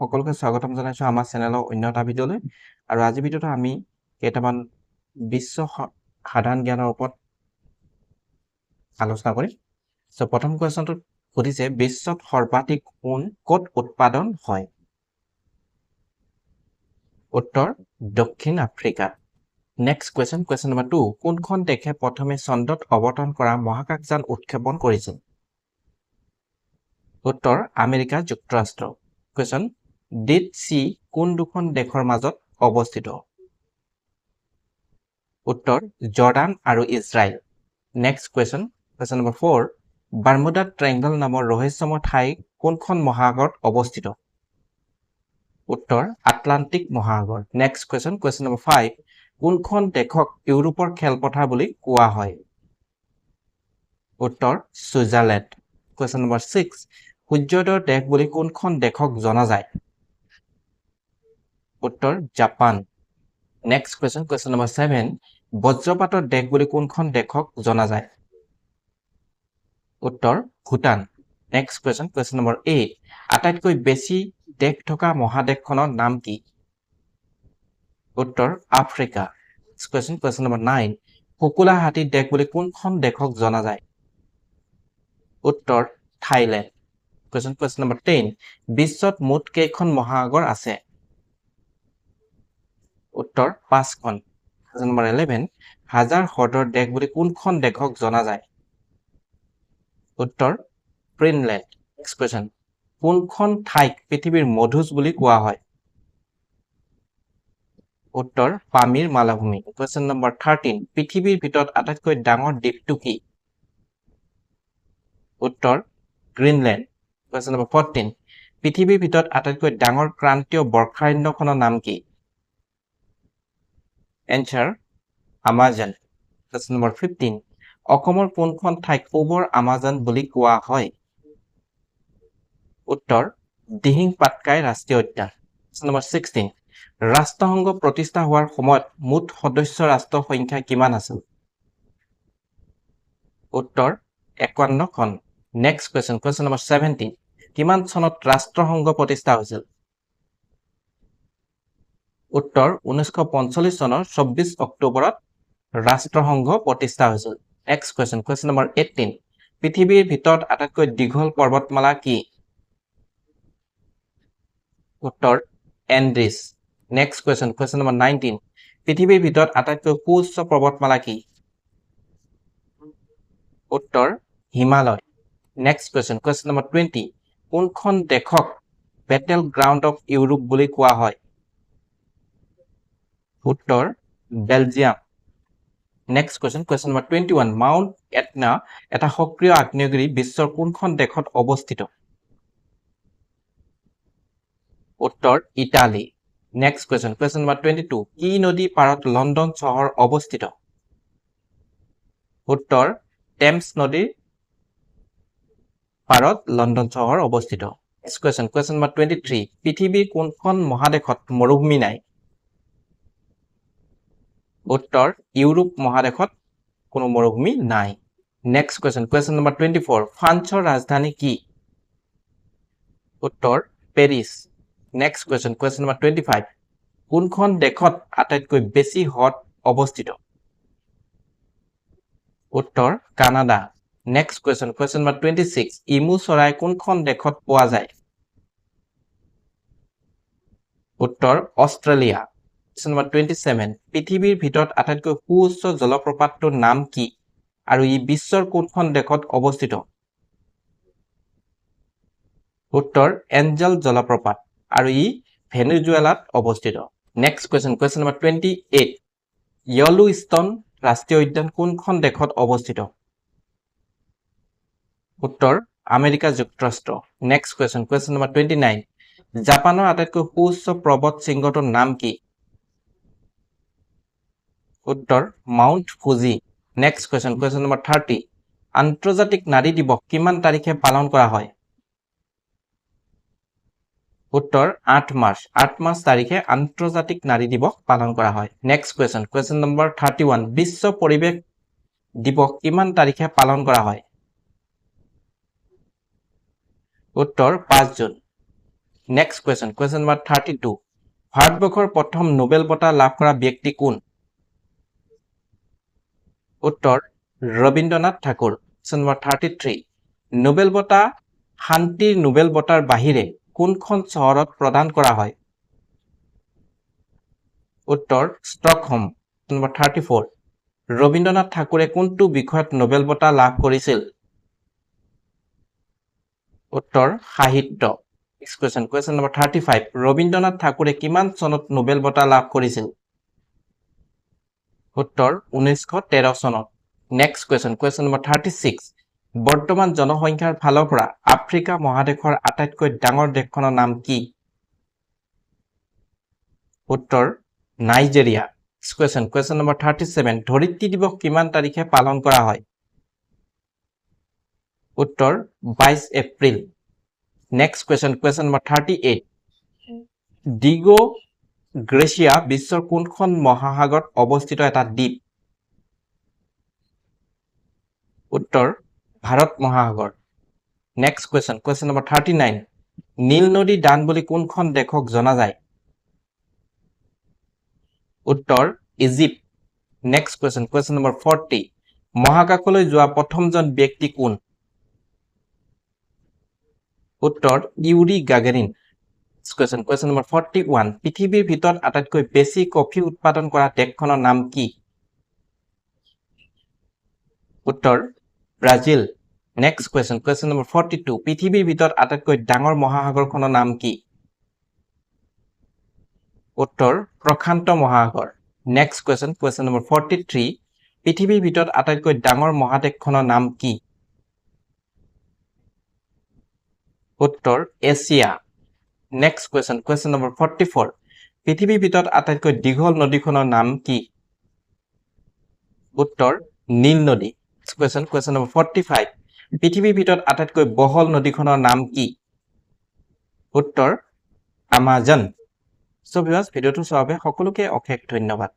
সকলোকে স্বাগতম জনাইছোঁ আমাৰ চেনেলৰ অন্য এটা ভিডিঅ'লৈ। আৰু আজিৰ ভিডিঅ'টো আমি কেইটামান বিশ্ব সাধাৰণ জ্ঞানৰ ওপৰত আলোচনা কৰিম। চ' প্ৰথম কুৱেশ্যনটোত সুধিছে বিশ্বত সৰ্বাধিক সোণ ক'ত উৎপাদন হয়? উত্তৰ দক্ষিণ Africa. Next question question number two কোনখন দেশে প্ৰথমে চন্দ্ৰত অৱতৰণ কৰা মহাকাশযান উৎক্ষেপণ কৰিছিল? উত্তৰ আমেৰিকা যুক্তৰাষ্ট্ৰ। কুৱেশ্যন ডিড চি কোন দুখন দেশৰ মাজত অৱস্থিত? উত্তৰ জৰ্ডান আৰু Israel. Next question question number four Bermuda triangle নামৰ ৰহস্যময় ঠাই কোনখন মহাসাগৰত অৱস্থিত? উত্তৰ আটলাণ্টিক মহাসাগৰ। Next question question number five কোনখন দেশক ইউৰোপৰ খেলপথাৰ বুলি কোৱা হয়? উত্তৰ ছুইজাৰলেণ্ড। কুৱেশ্যন নম্বৰ ছিক্স সূৰ্যোদয়ৰ দেশ বুলি কোনখন দেশক জনা যায়? উত্তৰ Japan. Next question question number seven বজ্ৰপাতৰ দেশ বুলি কোনখন দেশক জনা যায়? উত্তৰ Bhutan. Next question question number eight আটাইতকৈ বেছি দেশ থকা মহাদেশখনৰ নাম কি? উত্তৰ Africa. Next question question number nine শুকুলা হাতীৰ দেশ বুলি কোনখন দেশক জনা যায়? উত্তৰ Thailand. Question question number ten বিশ্বত মুঠ কেইখন মহাসাগৰ আছে? উত্তৰ পাঁচখন। নম্বৰ ইলেভেন হাজাৰ হ্ৰদৰ দেশ বুলি কোনখন দেশক জনা যায়? উত্তৰ গ্ৰীণলেণ্ড নেক্সট কুৱেশ্যন কোনখন ঠাইক পৃথিৱীৰ মধুজ বুলি কোৱা হয়? উত্তৰ পামিৰ মালভূমি। কুৱেশ্যন নম্বৰ থাৰ্টিন পৃথিৱীৰ ভিতৰত আটাইতকৈ ডাঙৰ দ্বীপটো কি? উত্তৰ গ্ৰীণলেণ্ড কুৱেশ্যন নম্বৰ ফৰ্টিন পৃথিৱীৰ ভিতৰত আটাইতকৈ ডাঙৰ ক্ৰান্তীয় বৰ্ষাৰণ্যখনৰ নাম কি? Answer Amazon question number fifteen অসমৰ কোনখন ঠাইক পূবৰ আমাজন বুলি কোৱা হয়? উত্তৰ দিহিং পাটকাই ৰাষ্ট্ৰীয় উদ্যান। কুৱেশ্যন নম্বৰ ছিক্সটিন ৰাষ্ট্ৰসংঘ প্ৰতিষ্ঠা হোৱাৰ সময়ত মুঠ সদস্য ৰাষ্ট্ৰৰ সংখ্যা কিমান আছিল? উত্তৰ একাৱন্নখন next question question number seventeen কিমান চনত ৰাষ্ট্ৰসংঘ প্ৰতিষ্ঠা হৈছিল? উত্তৰ ঊনৈছশ চনৰ চৌব্বিছ অক্টোবৰত ৰাষ্ট্ৰসংঘ প্ৰতিষ্ঠা হৈছিল। Next question question number eighteen পৃথিৱীৰ ভিতৰত আটাইতকৈ দীঘল পৰ্বতমালা কি? উত্তৰ Andes next question question number nineteen পৃথিৱীৰ ভিতৰত আটাইতকৈ সুউচ্চ পৰ্বতমালা কি? উত্তৰ Himalaya. Next question question number twenty কোনখন দেশক বেটেল গ্ৰাউণ্ড অফ ইউৰোপ বুলি কোৱা হয়? উত্তৰ Belgium next question question number twenty one Mount Etna এটা সক্ৰিয় আগ্নেয়গিৰি বিশ্বৰ কোনখন দেশত অৱস্থিত? উত্তৰ Italy next question question number twenty two কি নদী পাৰত লণ্ডন চহৰ অৱস্থিত? উত্তৰ টেমছ নদীৰ পাৰত লণ্ডন চহৰ অৱস্থিত। Next question question number twenty three পৃথিৱীৰ কোনখন মহাদেশত মৰুভূমি নাই? উত্তৰ ইউৰোপ মহাদেশত কোনো মৰুভূমি নাই। Next question question number twenty four ফ্ৰান্সৰ ৰাজধানী কি? উত্তৰ Paris. Next question question number twenty five কোনখন দেশত আটাইতকৈ বেছি হ্ৰদ অৱস্থিত? উত্তৰ Canada. Next question question number twenty six emu চৰাই কোনখন দেশত পোৱা যায়? উত্তৰ Australia. Question number twenty seven পৃথিৱীৰ ভিতৰত আটাইতকৈ সুউচ্চ জলপ্ৰপাতটোৰ নাম কি? আৰু ই বিশ্বৰ কোনখন দেশত অৱস্থিত? উত্তৰ, এঞ্জেল জলপ্ৰপাত, আৰু ই ভেনেজুৱেলাত অৱস্থিত। Next question question number twenty eight Yellowstone ৰাষ্ট্ৰীয় উদ্যান কোনখন দেশত অৱস্থিত? উত্তৰ, আমেৰিকা যুক্তৰাষ্ট্ৰ। Next question question number twenty nine জাপানৰ আটাইতকৈ সুউচ্চ পৰ্বত শৃংগটোৰ নাম কি? উত্তৰ Mount Fuji. Next question question number thirty আন্তৰ্জাতিক নাৰী দিৱস কিমান তাৰিখে পালন কৰা হয়? উত্তৰ, আঠ মাৰ্চ। আঠ মাৰ্চ তাৰিখে আন্তৰ্জাতিক নাৰী দিৱস পালন কৰা হয়। Next question question number thirty one বিশ্ব পৰিৱেশ দিৱস কিমান তাৰিখে পালন কৰা হয়? উত্তৰ, পাঁচ June. Next question question number thirty two ভাৰতবৰ্ষৰ প্ৰথম নোবেল বঁটা লাভ কৰা ব্যক্তি কোন? উত্তৰ Rabindranath Thakur number thirty three Nobel বঁটা শান্তিৰ নোবেল বঁটাৰ বাহিৰে কোনখন চহৰত প্ৰদান কৰা হয়? উত্তৰ Stockholm number thirty four Rabindranath ঠাকুৰে কোনটো বিষয়ত নোবেল বঁটা লাভ কৰিছিল? উত্তৰ সাহিত্য। Next question question number thirty five Rabindranath ঠাকুৰে কিমান চনত নোবেল বঁটা লাভ কৰিছিল? উত্তৰ ঊনৈছশ তেৰ চনত। Next question number thirty six বৰ্তমান জনসংখ্যাৰ ফালৰ পৰা আফ্ৰিকা মহাদেশৰ আটাইতকৈ ডাঙৰ দেশখনৰ নাম কি? উত্তৰ Nigeria. Question question number thirty seven ধৰিত্ৰী দিৱস কিমান তাৰিখে পালন কৰা হয়? উত্তৰ বাইছ April. Next question question number thirty eight Diego Garcia বিশ্বৰ কোনখন মহাসাগৰত অৱস্থিত এটা দ্বীপ? উত্তৰ ভাৰত মহাসাগৰ। Next question question number thirty nine নীল নদী দান বুলি কোনখন দেশক জনা যায়? উত্তৰ Egypt. Next question question number forty মহাকাশলৈ যোৱা প্ৰথমজন ব্যক্তি কোন? উত্তৰ Yuri Gagarin. Question question number forty one পৃথিৱীৰ ভিতৰত আটাইতকৈ বেছি কফি উৎপাদন কৰা দেশখনৰ নাম কি? উত্তৰ, Brazil. Next question question number forty two পৃথিৱীৰ ভিতৰত আটাইতকৈ ডাঙৰ মহাসাগৰখনৰ নাম কি? উত্তৰ, প্ৰশান্ত মহাসাগৰ। Next question question number forty three পৃথিৱীৰ ভিতৰত আটাইতকৈ ডাঙৰ মহাদেশখনৰ নাম কি? উত্তৰ, Asia. Next question question number forty four পৃথিৱীৰ ভিতৰত আটাইতকৈ দীঘল নদীখনৰ নাম কি? উত্তৰ নীল নদী। Question question number forty five পৃথিৱীৰ ভিতৰত আটাইতকৈ বহল নদীখনৰ নাম কি? উত্তৰ আমাজন। চ' ভিউৱাৰ্ছ ভিডিঅ'টো চোৱাৰ বাবে সকলোকে অশেষ ধন্যবাদ।